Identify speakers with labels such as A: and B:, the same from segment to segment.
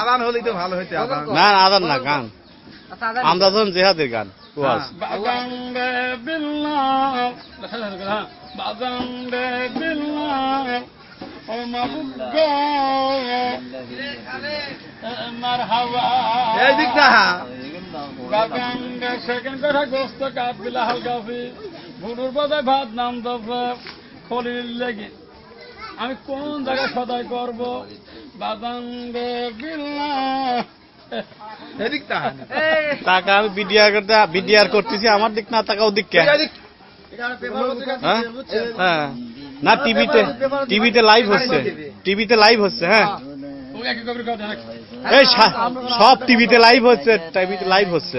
A: আদান হলেই তো ভালো হইতে
B: না না আদান না গান আমরা যখন জেহাদের গান ওয়াজ
A: এই
C: সেকেন্ড কথা গোস্ত কাপ বিলা হালকাফি ভুনুর পদে ভাত নাম দফে খলিল লেগে। আমি কোন জায়গায় সদাই করব?
A: না
B: টাকা আমি বিডিআর করতে বিডিআর করতেছি আমার দিক না টাকা ওদিক কে? হ্যাঁ? হ্যাঁ? না টিভিতে টিভিতে লাইভ হচ্ছে। টিভিতে লাইভ হচ্ছে হ্যাঁ। এই সব টিভিতে লাইভ হচ্ছে টিভিতে লাইভ হচ্ছে।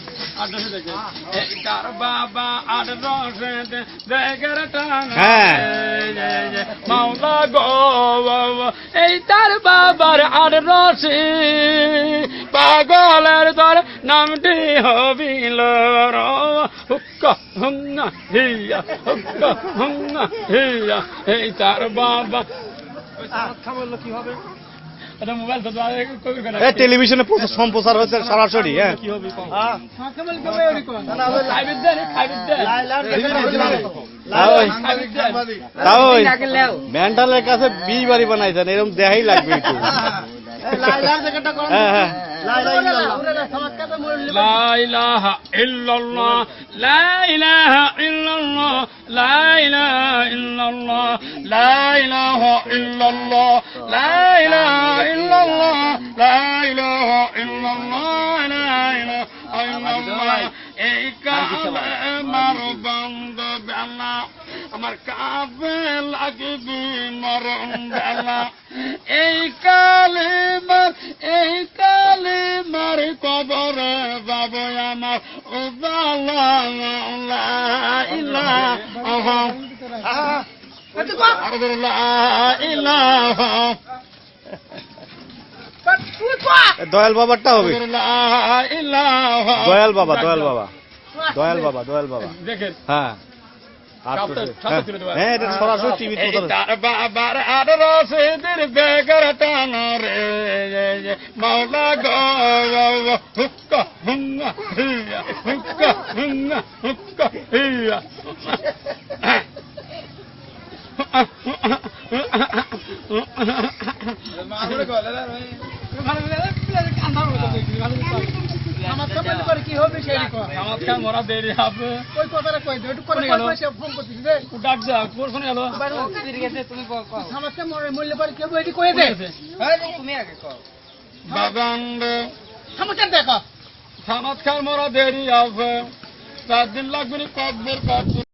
C: বাবা আর রসে দেখের। মাওলা গো এই তার বাবার আর রসে পাগলের তোর নামটি হবিল হুক্কা হুঙ্গা হিয়া হুক্কা হুঙ্গা হিয়া এই তার বাবা কি হবে
B: টেলিভিশনে সম্প্রচার হয়েছে সরাসরি হ্যাঁ। ম্যান্ডালের কাছে বি বাড়ি বানাইছেন এরকম দেহাই লাগবে লাইলা হ্যাঁ, হ্যাঁ।
C: ইল্লাল্লাহ লাইলা ইল্লাল্লাহ। لا إله إلا الله. لا إله إلا الله. لا إله إلا الله. لا إله إلا الله. لا إله إلا الله. إيكا أمر بند بالله. أمر كافل أجدي مرم بالله. إيك لمر إيك لمر كبره
B: দয়াল বাবারটা হবে। দয়াল বাবা দয়াল বাবা। দয়াল বাবা দয়াল বাবা।
C: দেখেন।
B: হ্যাঁ। হ্যাঁ। হ্যাঁ এটা সরাসরি টিভি
C: বাবার আর রসিদের বেগর টান রে। মাওলা গো। হুক্কা হুঙ্গা হিয়া হুক্কা হুঙ্গা হুক্কা হিয়া চমৎকার মরা দেরি হবে ডাক যা কোন গেল বাগান চমৎকার মরা দেরি হবে চার দিন লাগবে কব্বর কাটবে